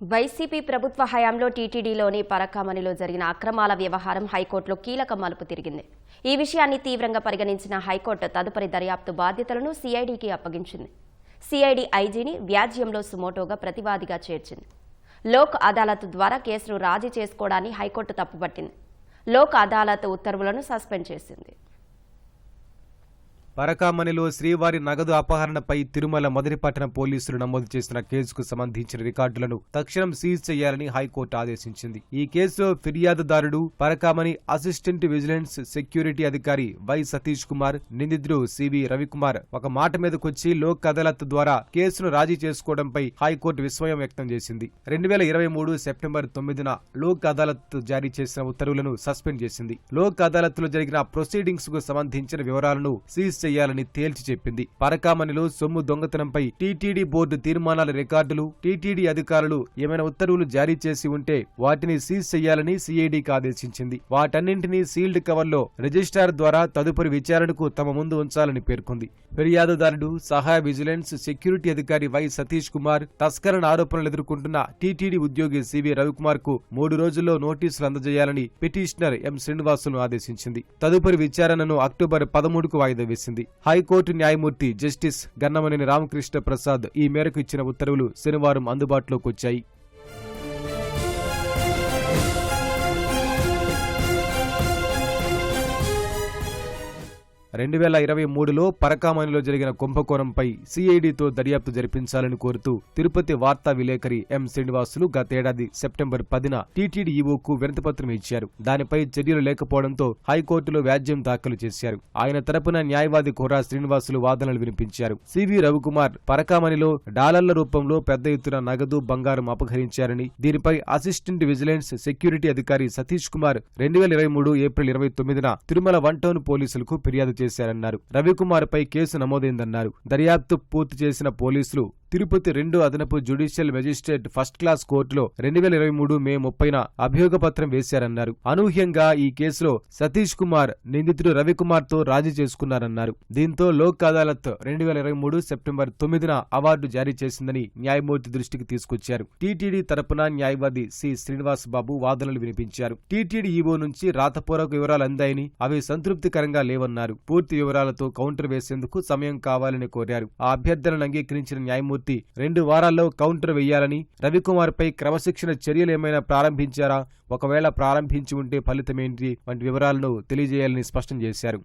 YCP ప్రభుత్వ హయాంలో టీటీడీలోని పరకామణిలో జరిగిన అక్రమాల వ్యవహారం హైకోర్టులో కీలక మలుపు తిరిగింది. ఈ విషయాన్ని తీవ్రంగా పరిగణించిన హైకోర్టు తదుపరి దర్యాప్తు బాధ్యతలను సీఐడీకి అప్పగించింది. సీఐడీ ఐజీని వ్యాజ్యంలో సుమోటోగా ప్రతివాదిగా చేర్చింది. లోక్ అదాలత్ ద్వారా కేసును రాజీ చేసుకోవడాన్ని హైకోర్టు తప్పుపట్టింది. లోక్ అదాలత్ ఉత్తర్వులను సస్పెండ్ చేసింది. పరకామణిలో శ్రీవారి నగదు అపహరణపై తిరుమల మొదటిపట్టణ పోలీసులు నమోదు చేసిన కేసుకు సంబంధించిన రికార్డులను తక్షణం సీజ్ చేయాలని హైకోర్టు ఆదేశించింది. ఈ కేసులో ఫిర్యాదుదారుడు పరకామణి అసిస్టెంట్ విజిలెన్స్ సెక్యూరిటీ అధికారి వై సతీష్ కుమార్ నిందితుడు సివి రవికుమార్ ఒక మాట మీదకొచ్చి లోక్ అదాలత్ ద్వారా కేసును రాజీ చేసుకోవడంపై హైకోర్టు విస్మయం వ్యక్తం చేసింది. రెండు వేల ఇరవై మూడు సెప్టెంబర్ తొమ్మిదిన లోక్ అదాలత్ జారీ చేసిన ఉత్తర్వులను సస్పెండ్ చేసింది. లోక్ అదాలత్లో జరిగిన ప్రొసీడింగ్స్కు సంబంధించిన వివరాలను సీజ్ చేయాలని తేల్చి చెప్పింది. పరకామణిలో సొమ్ము దొంగతనంపై టీటీడీ బోర్డు తీర్మానాల రికార్డులు టీటీడీ అధికారులు ఏమైనా ఉత్తర్వులు జారీ చేసి ఉంటే వాటిని సీజ్ చేయాలని సిఐడికి ఆదేశించింది. వాటన్నింటినీ సీల్డ్ కవర్లో రిజిస్ట్రార్ ద్వారా తదుపరి విచారణకు తమ ముందు ఉంచాలని పేర్కొంది. ఫిర్యాదుదారుడు సహాయ విజిలెన్స్ సెక్యూరిటీ అధికారి వై సతీష్ కుమార్ తస్కరణ ఆరోపణలు ఎదుర్కొంటున్న టీటీడీ ఉద్యోగి సివి రవికుమార్కు మూడు రోజుల్లో నోటీసులు అందజేయాలని పిటిషనర్ ఎం శ్రీనివాసులను ఆదేశించింది. తదుపరి విచారణను అక్టోబర్ పదమూడుకు వాయిదా వేసింది. హైకోర్టు న్యాయమూర్తి జస్టిస్ గన్నమనేని రామకృష్ణ ప్రసాద్ ఈ మేరకు ఇచ్చిన ఉత్తర్వులు శనివారం అందుబాటులోకి వచ్చాయి రెండు వేల ఇరవై మూడులో పరకామణిలో జరిగిన కుంభకోణంపై సిఐడితో దర్యాప్తు జరిపించాలని కోరుతూ తిరుపతి వార్తా విలేకరి ఎం శ్రీనివాసులు గతేడాది సెప్టెంబర్ పదిన టీటీడీ ఈవోకు వినతిపత్రం ఇచ్చారు. దానిపై చర్యలు లేకపోవడంతో హైకోర్టులో వ్యాజ్యం దాఖలు చేశారు. ఆయన తరపున న్యాయవాది కోరా శ్రీనివాసులు వాదనలు వినిపించారు. సివి రవికుమార్ పరకామణిలో డాలర్ల రూపంలో పెద్ద ఎత్తున నగదు బంగారం అపహరించారని దీనిపై అసిస్టెంట్ విజిలెన్స్ సెక్యూరిటీ అధికారి సతీష్ కుమార్ రెండు వేల ఇరవై మూడు ఏప్రిల్ ఇరవై తొమ్మిదిన తిరుమల వన్ టౌన్ పోలీసులకు ఫిర్యాదు చేశారన్నారు. రవికుమార్ పై కేసు నమోదైందన్నారు. దర్యాప్తు పూర్తి చేసిన పోలీసులు తిరుపతి రెండు అదనపు జ్యుడిషియల్ మెజిస్ట్రేట్ ఫస్ట్ క్లాస్ కోర్టులో రెండు వేల ఇరవై మూడు మే ముప్పైన అభియోగ పత్రం వేశారన్నారు. అనూహ్యంగా ఈ కేసులో సతీష్ కుమార్ నిందితుడు రవికుమార్తో రాజీ చేసుకున్నారన్నారు. దీంతో లోక్ అదాలత్ రెండు వేల ఇరవై మూడు సెప్టెంబర్ తొమ్మిదిన అవార్డు జారీ చేసిందని న్యాయమూర్తి దృష్టికి తీసుకొచ్చారు. టీటీడీ తరపున న్యాయవాది సి. శ్రీనివాస్ బాబు వాదనలు వినిపించారు. టీటీడీ ఈవో నుంచి రాతపూర్వక వివరాలు అందాయని అవి సంతృప్తికరంగా లేవన్నారు. పూర్తి వివరాలతో కౌంటర్ వేసేందుకు సమయం కావాలని కోరారు. ఆ అభ్యర్థనను అంగీకరించిన న్యాయమూర్తి రెండు వారాల్లో కౌంటర్ వేయాలని రవికుమార్ పై క్రమశిక్షణ చర్యలు ఏమైనా ప్రారంభించారా? ఒకవేళ ప్రారంభించి ఉంటే ఫలితమేంటి? వంటి వివరాలను తెలియజేయాలని స్పష్టం చేశారు.